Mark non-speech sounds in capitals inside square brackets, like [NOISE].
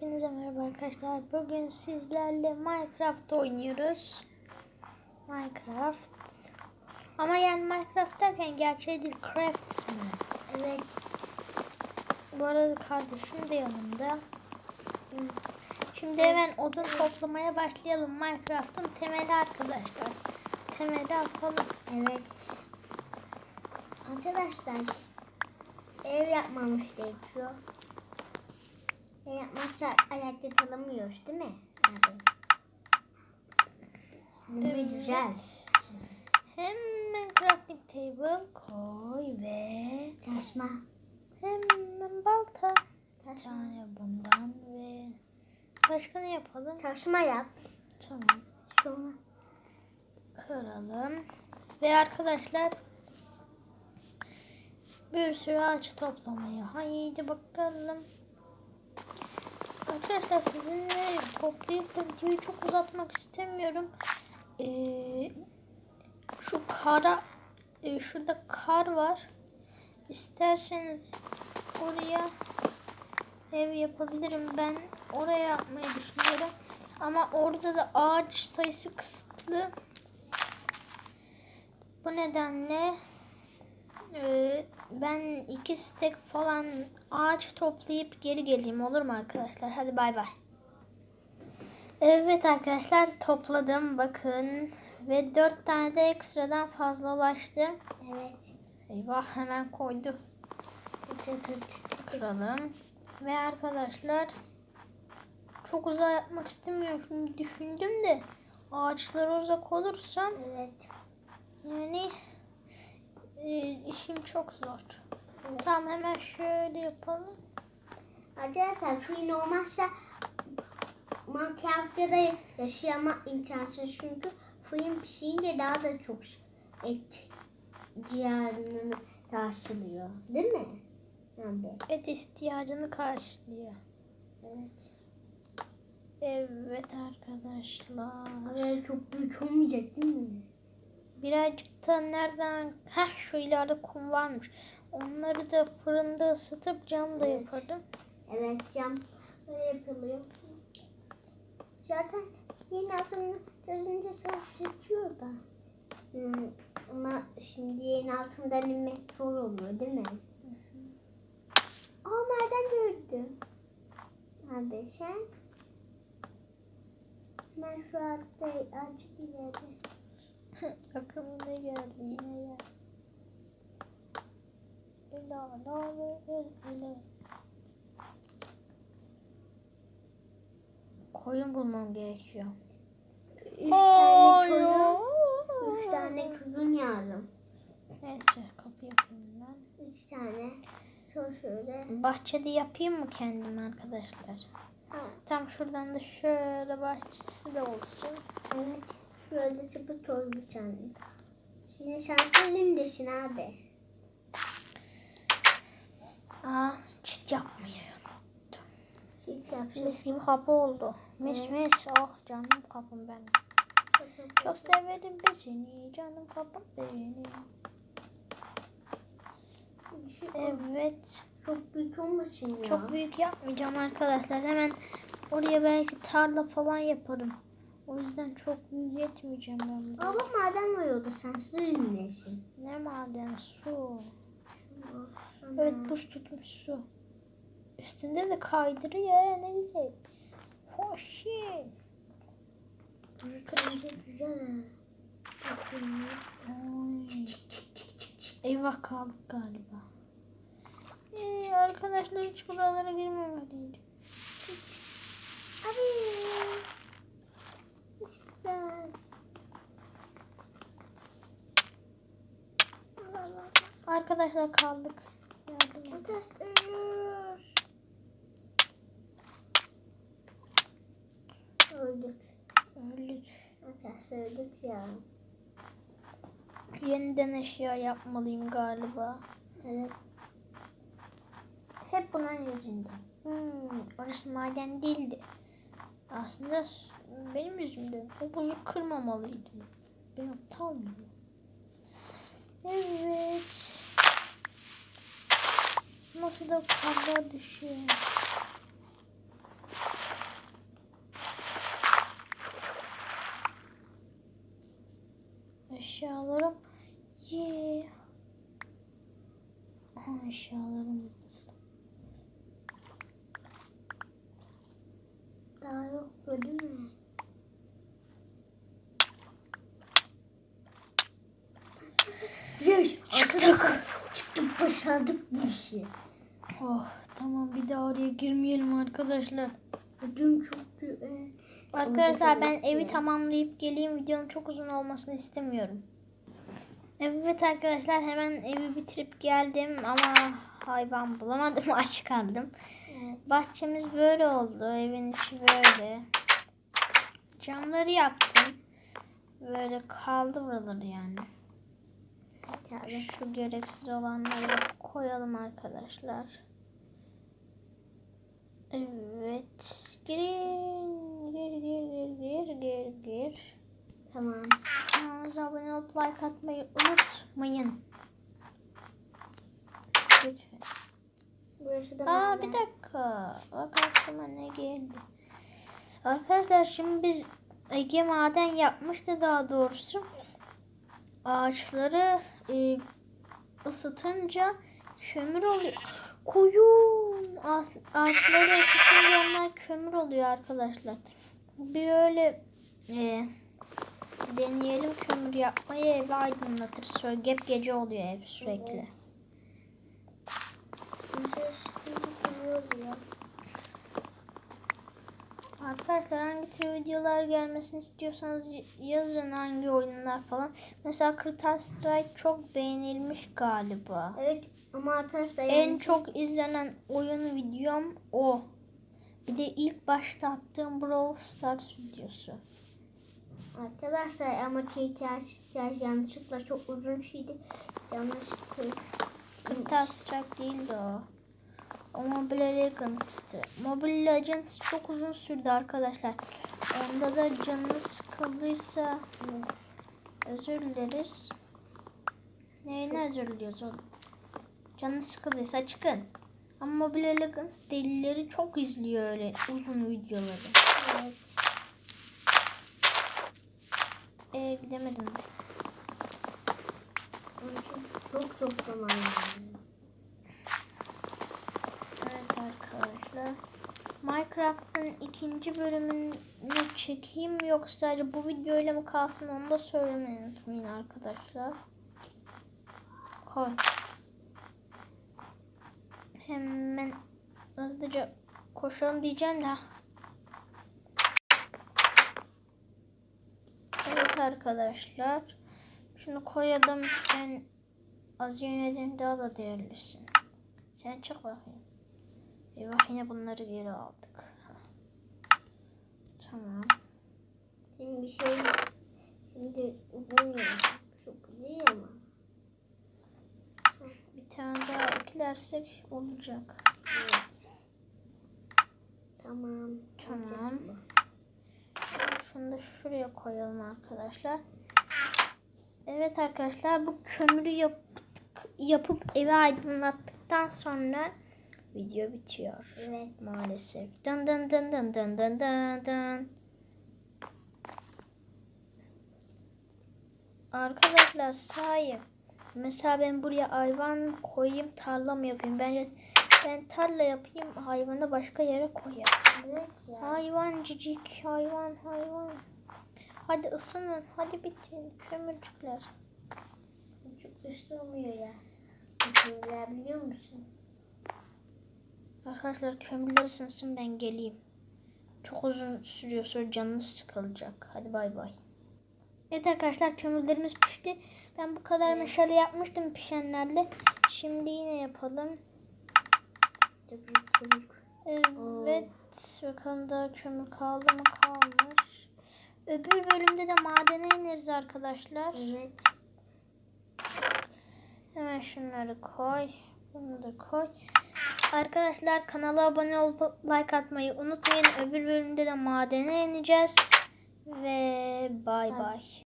Hepinize merhaba arkadaşlar. Bugün sizlerle Minecraft oynuyoruz. Minecraft. Ama yani Minecraft derken gerçeği değil, Craft mi? Evet. Bu arada kardeşim de yanımda. Şimdi hemen odun toplamaya başlayalım. Minecraft'ın temeli arkadaşlar. Temeli atalım. Evet. Arkadaşlar ev yapmamız gerekiyor. Ev yapmazsa ayakta kalamıyoruz değil mi? Abi. Şimdi Evet. güzel. Hemen crafting table koy ve Tasma. hemen balta. Bir Tasma. tane bundan ve başka ne yapalım? Tasma yap. Tamam. Sonra. Kıralım. Ve arkadaşlar bir sürü ağaç toplamaya. Haydi bakalım. Arkadaşlar sizinle toplayıp da videoyu çok uzatmak istemiyorum. Ee, şu kara e, şurada kar var. İsterseniz oraya ev yapabilirim. Ben oraya yapmayı düşünüyorum. Ama orada da ağaç sayısı kısıtlı. Bu nedenle e, ben iki stek falan ağaç toplayıp geri geleyim olur mu arkadaşlar? Hadi bay bay. Evet arkadaşlar topladım bakın ve dört tane de ekstradan fazla ulaştı. Evet. Eyvah hemen koydu. Kıralım. Ve arkadaşlar çok uzak yapmak istemiyorum. Şimdi düşündüm de ağaçlara uzak olursam Evet. yani e, işim çok zor. Tamam hemen şöyle yapalım. Arkadaşlar fırın olmazsa Minecraft'ta da yaşayama imkansız çünkü fırın pişince daha da çok et ciğerini karşılıyor. Değil mi? Abi. Et ihtiyacını karşılıyor. Evet. Evet arkadaşlar. Ama çok büyük olmayacak değil mi? Birazcık da nereden... Heh şu ileride kum varmış. Onları da fırında ısıtıp cam da Evet. yaparım. Evet cam böyle yapılıyor. Zaten yeni altını gözünce sıkıyor da. Hmm, ama şimdi yeni altından inmek zor oluyor değil mi? Aa nereden gördüm? Abi sen? Ben şu altta açık bir yerde. [LAUGHS] Aklıma ne geldi. Koyun bulmam gerekiyor. Üç tane Koyun. üç tane kuzun lazım. Neyse kapı yapayım ben. Üç tane. Şöyle. Bahçede yapayım mı kendim arkadaşlar? Ha, Tam şuradan da şöyle bahçesi de olsun. evet. Şöyle çıpı toz bir tane. Şimdi şanslı elimdesin abi. Aa çit yapmıyor. Hiç yapsın. Mis gibi kapı oldu. Mis Evet. mis. Oh canım kapım benim. Çok severim ben seni canım kapım benim. Evet. Çok büyük olmasın ya. Çok büyük yapmayacağım arkadaşlar. Hemen oraya belki tarla falan yaparım. O yüzden çok büyük yetmeyeceğim ben. Ama maden var orada şanslı elimdesin. Ne maden su. Evet buz tutmuş su. Üstünde de kaydırıyor ne güzel. Hoşin. Bence güzel. Eyvah kaldık galiba. Ee, arkadaşlar hiç buralara girmemeliydim. Abi. Arkadaşlar kaldık. Arkadaşlar. Öldük. Öldük. Arkadaşlar öldük ya. Yeniden eşya yapmalıyım galiba. Evet. Hep bunun yüzünden. Hmm, orası maden değildi. Aslında benim yüzümden. O buzu kırmamalıydım. Ben aptal mıyım? Evet. Nasıl da kanlar düşüyor. Eşyalarım. Yee. Yeah. Eşyalarım. Daha yok bölüm çıktık. Çıktık başardık bu işi. Oh tamam bir daha oraya girmeyelim arkadaşlar. Ödüm çok güzel. Arkadaşlar ben evi tamamlayıp geleyim. Videonun çok uzun olmasını istemiyorum. Evet arkadaşlar hemen evi bitirip geldim ama hayvan bulamadım [LAUGHS] aç kaldım. Bahçemiz böyle oldu. Evin içi böyle. Camları yaptım. Böyle kaldı buraları yani. Tabii. Şu gereksiz olanları koyalım arkadaşlar. Evet. Girin. Gir gir gir gir gir gir. Tamam. Kanalımıza abone olup like atmayı unutmayın. Lütfen. Burası da Aa bir dakika. Bak aklıma ne geldi. Arkadaşlar şimdi biz Ege maden yapmıştı daha doğrusu. Ağaçları e, ısıtınca kömür oluyor. Koyun. Ağaç- Ağaçları ısıtınca onlar kömür oluyor arkadaşlar. Bir öyle e, deneyelim kömür yapmayı evi aydınlatır. Sonra gep gece oluyor ev sürekli. Evet. Güzel şimdi seviyor ya. Arkadaşlar hangi tür videolar gelmesini istiyorsanız yazın hangi oyunlar falan. Mesela Crystal Strike çok beğenilmiş galiba. Evet ama arkadaşlar En yalnız- çok izlenen oyun videom o. Bir de ilk başta attığım Brawl Stars videosu. Arkadaşlar ama ihtiyaç ihtiyaç yanlışlıkla çok uzun şeydi. Yanlışlıkla. Crystal Strike değildi o. O Mobile Legends'tı. Mobile Legends çok uzun sürdü arkadaşlar. Onda da canınız sıkıldıysa özür dileriz. Neyine özür diliyoruz oğlum? Canı sıkıldıysa çıkın. Ama Mobile Legends delileri çok izliyor öyle uzun videoları. Evet. Ee gidemedim ben. Çok çok zaman lazım. Evet arkadaşlar. Minecraft'ın ikinci bölümünü çekeyim mi yoksa bu videoyla mı kalsın onu da söylemeyi unutmayın arkadaşlar. Koy. Hemen hızlıca koşalım diyeceğim de. Evet arkadaşlar. Şunu koyalım. Sen az yöneden daha da değerlisin. Sen çık bakayım. Eyvah yine bunları geri aldık. Tamam. Şimdi bir şey şimdi bilmiyorum. Çok iyi ama. Bir tane daha eklersek olacak. Evet. Tamam. Tamam. Şunu da şuraya koyalım arkadaşlar. Evet arkadaşlar bu kömürü yap yapıp evi aydınlattıktan sonra video bitiyor. Evet. Maalesef. Dın dın dın dın dın dın dın dın. Arkadaşlar sahi. Mesela ben buraya hayvan koyayım tarla mı yapayım? Bence ben tarla yapayım hayvanı başka yere koyayım. Evet ya. Hayvan cicik hayvan hayvan. Hadi ısının hadi bitin kömürcükler. Çok olmuyor ya. Kömürler biliyor musun? Arkadaşlar kömürler ısınsın ben geleyim. Çok uzun sürüyor sonra canınız sıkılacak. Hadi bay bay. Evet arkadaşlar kömürlerimiz pişti. Ben bu kadar meşale yapmıştım pişenlerle. Şimdi yine yapalım. Evet. Bakalım daha kömür kaldı mı kalmış. Öbür bölümde de madene ineriz arkadaşlar. Evet. Hemen şunları koy. Bunu da koy. Arkadaşlar kanala abone olup like atmayı unutmayın. Öbür bölümde de madene ineceğiz. Ve bay Bay.